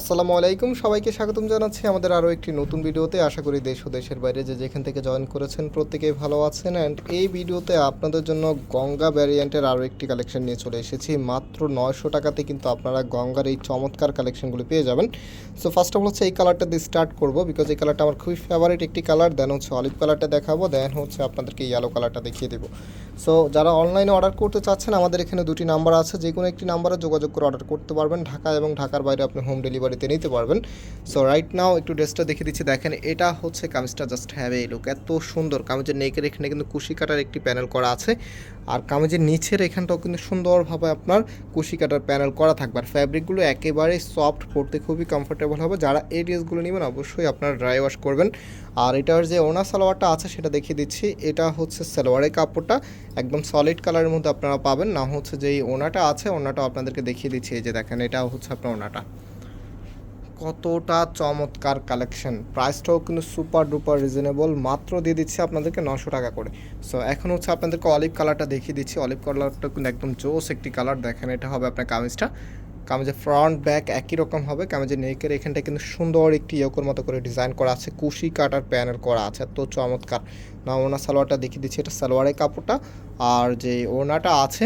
আসসালামু আলাইকুম। সবাইকে স্বাগতম জানাচ্ছি আমাদের আরও একটি নতুন ভিডিওতে। আশা করি দেশ ও দেশের বাইরে যে যেখান থেকে জয়েন করেছেন প্রত্যেকেই ভালো আছেন। অ্যান্ড এই ভিডিওতে আপনাদের জন্য গঙ্গা ভ্যারিয়েন্টের আরও একটি কালেকশন নিয়ে চলে এসেছি। মাত্র নয়শো টাকাতে কিন্তু আপনারা গঙ্গার এই চমৎকার কালেকশনগুলো পেয়ে যাবেন। সো ফার্স্ট অফ অল হচ্ছে এই কালারটা দিয়ে স্টার্ট করব বিকজ এই কালারটা আমার খুবই ফেভারিট একটি কালার দেন হচ্ছে অলিভ কালারটা দেখাবো। দেন হচ্ছে আপনাদেরকে ইয়েলো কালারটা দেখিয়ে দেবো। সো যারা অনলাইনে অর্ডার করতে চাচ্ছেন, আমাদের এখানে দুটি নাম্বার আছে। যে কোনো একটি নাম্বারে যোগাযোগ করে অর্ডার করতে পারবেন। ঢাকা এবং ঢাকার বাইরে আপনি হোম ডেলিভারিতে নিতে পারবেন। সো রাইট নাও একটু ড্রেসটা দেখিয়ে দিচ্ছি। দেখেন, এটা হচ্ছে কামিজটা জাস্ট হ্যাভ এই লুক এত সুন্দর। কামিজের নেকের এখানে কিন্তু কুশি কাটার একটি প্যানেল করা আছে। আর কামিজের নিচের এখানটাও কিন্তু সুন্দরভাবে আপনার কুশি কাটার প্যানেল করা থাকবে। আর ফ্যাব্রিকগুলো একেবারে সফট পড়তে খুবই কমফোর্টেবল হবে। যারা এই ড্রেসগুলো নেবেন, অবশ্যই আপনারা ড্রাই ওয়াশ করবেন। আর এটার যে ওনা সালোয়ারটা আছে, সেটা দেখিয়ে দিচ্ছি। এটা হচ্ছে সালোয়ারের কাপড়টা। একদম সলিড কালারের মধ্যে আপনারা পাবেন। না হচ্ছে যে ওনাটা আছে। ওনাটা আপনাদেরকে দেখিয়ে দিচ্ছি। এই যে দেখেন এটা হচ্ছে আপনার ওনাটা। কতটা চমৎকার কালেকশন প্রাইসটাও কিন্তু সুপার ডুপার রিজনেবল মাত্র দিয়ে দিচ্ছি আপনাদেরকে নশো টাকা করে। সো এখন হচ্ছে আপনাদেরকে অলিভ কালারটা দেখিয়ে দিচ্ছি। অলিভ কালারটা কিন্তু একদম জোস একটি কালার দেখেন, এটা হবে আপনার কামিজটা। কামিজের ফ্রন্ট ব্যাক একই রকম হবে। কামিজের নেকের এখানটা কিন্তু সুন্দর একটি ইয়কর মতো করে ডিজাইন করা আছে। কুশি কাটার প্যানেল করা আছে। তো চমৎকার। না ওনা সালোয়ারটা দেখিয়ে দিচ্ছি। এটা সালোয়ারের কাপড়টা। আর যে ওনাটা আছে,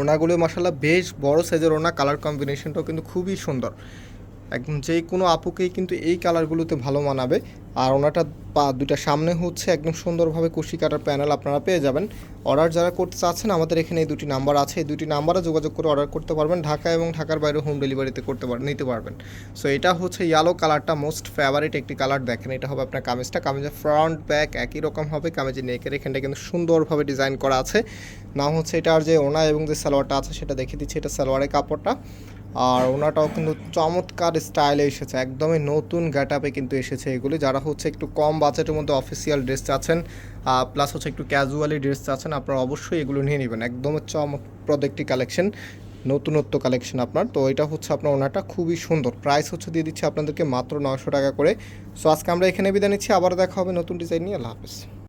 ওনাগুলো মশালা বেশ বড় সাইজের ওনা। কালার কম্বিনেশনটাও কিন্তু খুবই সুন্দর। একদম যে কোনো আপুকেই কিন্তু এই কালারগুলোতে ভালো মানাবে। আর ওনাটা পা দুইটা সামনে হচ্ছে একদম সুন্দরভাবে কুশি কাটার প্যানেল আপনারা পেয়ে যাবেন। অর্ডার যারা করতে চাচ্ছেন, আমাদের এখানে এই দুটি নাম্বার আছে। এই দুটি নাম্বারে যোগাযোগ করে অর্ডার করতে পারবেন। ঢাকা এবং ঢাকার বাইরে হোম ডেলিভারিতে করতে পার, নিতে পারবেন। সো এটা হচ্ছে ইয়েলো কালারটা মোস্ট ফেভারিট একটি কালার। দেখেন, এটা হবে আপনার কামিজটা। কামিজের ফ্রন্ট ব্যাক একই রকম হবে। কামিজের নেকের এখানটা কিন্তু সুন্দরভাবে ডিজাইন করা আছে। নাম হচ্ছে এটার যে ওনা এবং যে সালোয়ারটা আছে, সেটা দেখিয়ে দিচ্ছি। এটা সালোয়ারের কাপড়টা। আর ওনাটাও কিন্তু চমৎকার স্টাইলে এসেছে, একদমই নতুন গেট আপে কিন্তু এসেছে এগুলি। যারা হচ্ছে একটু কম বাজেটের মধ্যে অফিসিয়াল ড্রেস চাচ্ছেন প্লাস হচ্ছে একটু ক্যাজুয়ালি ড্রেস চাচ্ছেন, আপনারা অবশ্যই এগুলো নিয়ে নেবেন। একদমই চমকপ্রদ একটি কালেকশন, নতুনত্ব কালেকশন আপনার। তো এটা হচ্ছে আপনার ওনাটা খুবই সুন্দর। প্রাইস হচ্ছে দিয়ে দিচ্ছি আপনাদেরকে মাত্র নশো টাকা করে। সো আজকে আমরা এখানে বিদায় নিচ্ছি, আবার দেখা হবে নতুন ডিজাইন নিয়ে। আল্লাহ হাফেজ।